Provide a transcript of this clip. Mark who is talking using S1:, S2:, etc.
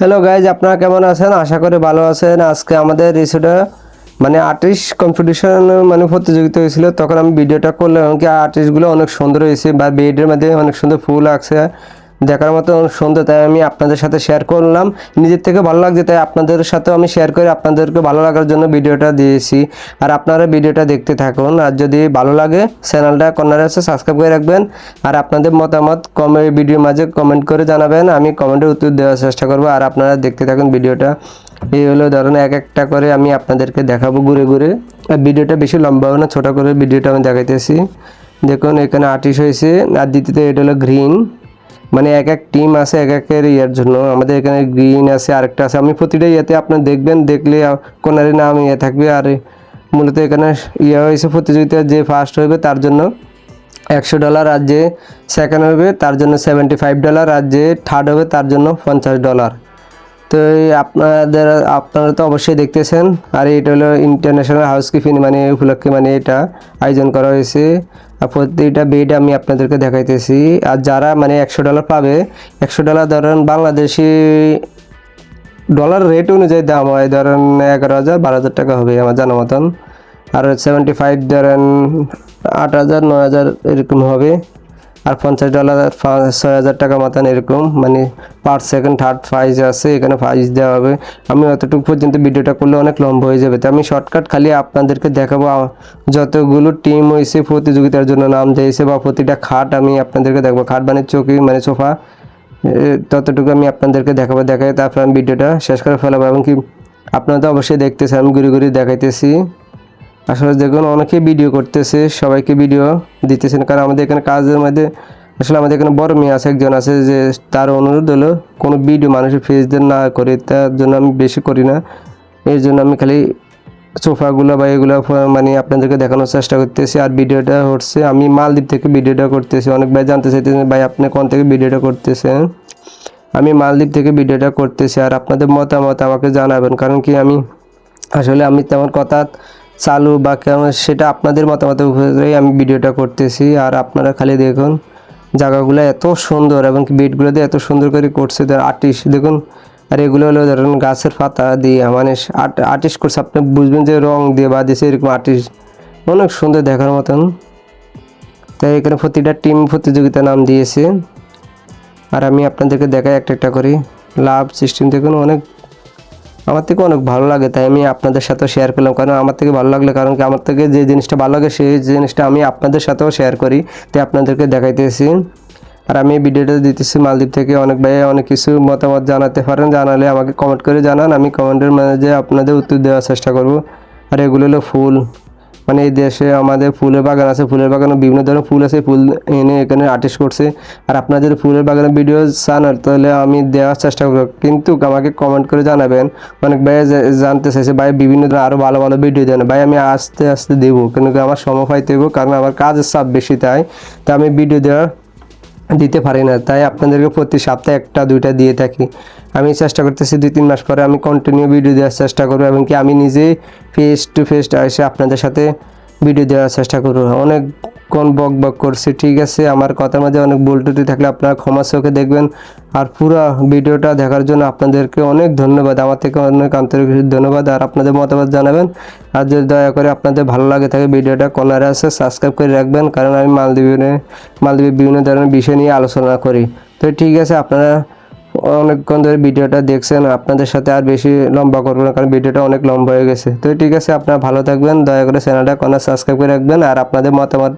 S1: Hello guys আপনারা কেমন আছেন? আশা করি ভালো আছেন। আজকে আমাদের রিসোর্টে মানে আর্টিস্ট কম্পিটিশন মানে প্রতিযোগিতা হয়েছিল। তখন আমি ভিডিওটা করলাম। কি আর্টিস্টগুলো অনেক সুন্দর হয়েছে বা বেডের মধ্যে অনেক সুন্দর ফুল আছে। দেখার মতো সুন্দর তাই আমি আপনাদের সাথে শেয়ার করলাম। নিজের থেকে ভালো লাগছে তাই আপনাদের সাথেও আমি শেয়ার করে আপনাদেরকে ভালো লাগার জন্য ভিডিওটা দিয়েছি। আর আপনারা ভিডিওটা দেখতে থাকুন। আর যদি ভালো লাগে চ্যানেলটা কর্নারে আছে সাবস্ক্রাইব করে রাখবেন। আর আপনাদের মতামত কমে ভিডিওর মাঝে কমেন্ট করে জানাবেন। আমি কমেন্টের উত্তর দেওয়ার চেষ্টা করব। আর আপনারা দেখতে থাকুন ভিডিওটা। এই হলো ধরুন এক একটা করে আমি আপনাদেরকে দেখাবো ঘুরে ঘুরে। আর ভিডিওটা বেশি লম্বা হবে না, ছোটো করে ভিডিওটা আমি দেখাইতেছি। দেখুন, এখানে আর্টিস্ট হয়েছে। আর দ্বিতীয়তে এটা হলো গ্রিন মানে এক এক টিম আছে, এক একের ইয়ার জন্য। আমাদের এখানে গ্রিন আছে, আরেকটা আছে। আমি প্রতিটা ইয়েতে আপনার দেখবেন, দেখলে কোনারে নাম ইয়ে থাকবে। আর মূলত এখানে ইয়ে হয়েছে প্রতিযোগিতা যে ফার্স্ট হবে তার জন্য একশো ডলার আর যে সেকেন্ড হবে তার জন্য সেভেন্টি ফাইভ ডলার আর যে থার্ড হবে তার জন্য পঞ্চাশ ডলার তো আপনাদের, আপনারা তো অবশ্যই দেখতেছেন। আর এটা হলো ইন্টারন্যাশনাল হাউস হাউসকিপিং মানে উপলক্ষে মানে এটা আয়োজন করা হয়েছে। প্রতিটা বেড আমি আপনাদেরকে দেখাইতেছি। আর যারা মানে একশো ডলার পাবে, একশো ডলার ধরেন বাংলাদেশি ডলার রেট অনুযায়ী দাম হয়, ধরেন এগারো হাজার বারো হাজার টাকা হবে আমার জানা মতন। আর সেভেন্টি ফাইভ ধরেন আট হাজার, নয় হাজার এরকম হবে। আর পঞ্চাশ ডলার ছয় হাজার টাকা মতন এরকম। মানে পার সেকেন্ড থার্ড প্রাইজ আছে, এখানে প্রাইজ দেওয়া হবে। আমি অতটুকু পর্যন্ত ভিডিওটা করলে অনেক লম্বা হয়ে যাবে। তো আমি শর্টকাট খালি আপনাদেরকে দেখাবো যতগুলো টিম হয়েছে প্রতিযোগিতার জন্য নাম দিয়েছে বা প্রতিটা খাট আমি আপনাদেরকে দেখব। খাট মানে চৌকি মানে সোফা ততটুকু আমি আপনাদেরকে দেখাবো। দেখাই তারপর আমি ভিডিওটা শেষ করে ফেলাবো। এবং কি আপনারা তো অবশ্যই দেখতেছেন, আমি ঘুরে ঘুরে দেখাইতেছি। আসলে দেখুন অনেকে ভিডিও করতেছে, সবাইকে ভিডিও দিতেছেন, কারণ আমাদের এখানে কাজের মধ্যে, আসলে আমাদের এখানে বড় মেয়ে আছে, একজন আছে যে তার অনুরোধ হলো, কোনো ভিডিও মানুষের ফেস দিয়ে না করে, তার জন্য আমি বেশি করি না। এর জন্য আমি খালি সোফাগুলো বা এগুলো মানে আপনাদেরকে দেখানোর চেষ্টা করতেছি, আর ভিডিওটা হচ্ছে, আমি মালদ্বীপ থেকে ভিডিওটা করতেছি। অনেক ভাই জানতে চাইতেছেন, ভাই, আপনি কোন থেকে ভিডিওটা করতেছেন? আমি মালদ্বীপ থেকে ভিডিওটা করতেছি, আর আপনাদের মতামত আমাকে জানাবেন, কারণ কি আমি, আসলে আমি তেমন কথা চালু বা কেমন, সেটা আপনাদের মতামতের উপরেই আমি ভিডিওটা করতেছি। আর আপনারা খালি দেখুন, জায়গাগুলো এত সুন্দর এবং বেডগুলোতে এত সুন্দর করে করছে ধর আর্টিস্ট দেখুন। আর এগুলো হলো ধরুন গাছের পাতা দিয়ে মানে আর্টিস্ট করছে। আপনি বুঝবেন যে রং দিয়ে বা দিয়েছে এরকম আর্টিস্ট অনেক সুন্দর দেখার মতন। তাই এখানে প্রতিটা টিম প্রতিযোগিতা নাম দিয়েছে। আর আমি আপনাদেরকে দেখাই একটা একটা করি। লাভ সিস্টেম দেখুন অনেক আমার থেকে অনেক ভালো লাগে, তাই আমি আপনাদের সাথেও শেয়ার করলাম। কারণ আমার থেকে ভালো লাগলে? কারণ কি আমার থেকে যে জিনিসটা ভালো লাগে, সেই জিনিসটা আমি আপনাদের সাথেও শেয়ার করি। তাই আপনাদেরকে দেখাইতেছি আর আমি ভিডিওটা দিতেছি মালদ্বীপ থেকে। অনেক ভাই অনেক কিছু মতামত জানাতে পারেন, জানালে আমাকে কমেন্ট করে জানান। আমি কমেন্টের মাঝে আপনাদের উত্তর দেওয়ার চেষ্টা করব। আর এগুলো হলো ফুল। মানে এই দেশে আমাদের ফুলের বাগান আছে, ফুলের বাগানে বিভিন্ন ধরনের ফুল আছে, ফুল এনে এখানে আর্টিস্ট করছে। আর আপনারা যদি ফুলের বাগানের ভিডিও চান তাহলে আমি দেওয়ার চেষ্টা করব। কিন্তু আমাকে কমেন্ট করে জানাবেন। অনেক ভাই জানতে চাইছে, ভাই বিভিন্ন ধরনের আরও ভালো ভালো ভিডিও দেন। ভাই, আমি আস্তে আস্তে দেবো। কিন্তু আমার সময় পাইতে কারণ আমার কাজের চাপ বেশি তাই। তা আমি ভিডিও দেওয়ার দিতে পারি না। তাই আপনাদেরকে প্রতি সপ্তাহে একটা, দুইটা দিয়ে থাকি। আমি চেষ্টা করতেছি দুই, তিন মাস পরে আমি কন্টিনিউ ভিডিও দেওয়ার চেষ্টা করব এবং কি আমি নিজে ফেস টু ফেস এসে আপনাদের সাথে ভিডিও দেওয়ার চেষ্টা করব। অনেক কোন বক বক করছি, ঠিক আছে? আমার কথার মাঝে অনেক ত্রুটি থাকলে আপনারা ক্ষমা চোখে দেখবেন। আর পুরো ভিডিওটা দেখার জন্য আপনাদেরকে অনেক ধন্যবাদ। আমার থেকে অনেক আন্তরিক ধন্যবাদ। আর আপনাদের মতামত জানাবেন। আর যদি দয়া করে আপনাদের ভালো লাগে থাকে ভিডিওটা, কর্নারে আছে সাবস্ক্রাইব করে রাখবেন। কারণ আমি মালদ্বীপে মালদ্বীপে বিভিন্ন ধরনের বিষয় নিয়ে আলোচনা করি। তো ঠিক আছে, আপনারা অনেকক্ষণ ধরে ভিডিওটা দেখছেন। আপনাদের সাথে আর বেশি লম্বা করব না, কারণ ভিডিওটা অনেক লম্বা হয়ে গেছে। তো ঠিক আছে, আপনারা ভালো থাকবেন। দয়া করে চ্যানেলটা কোনো সাবস্ক্রাইব করে রাখবেন। আর আপনাদের মতামত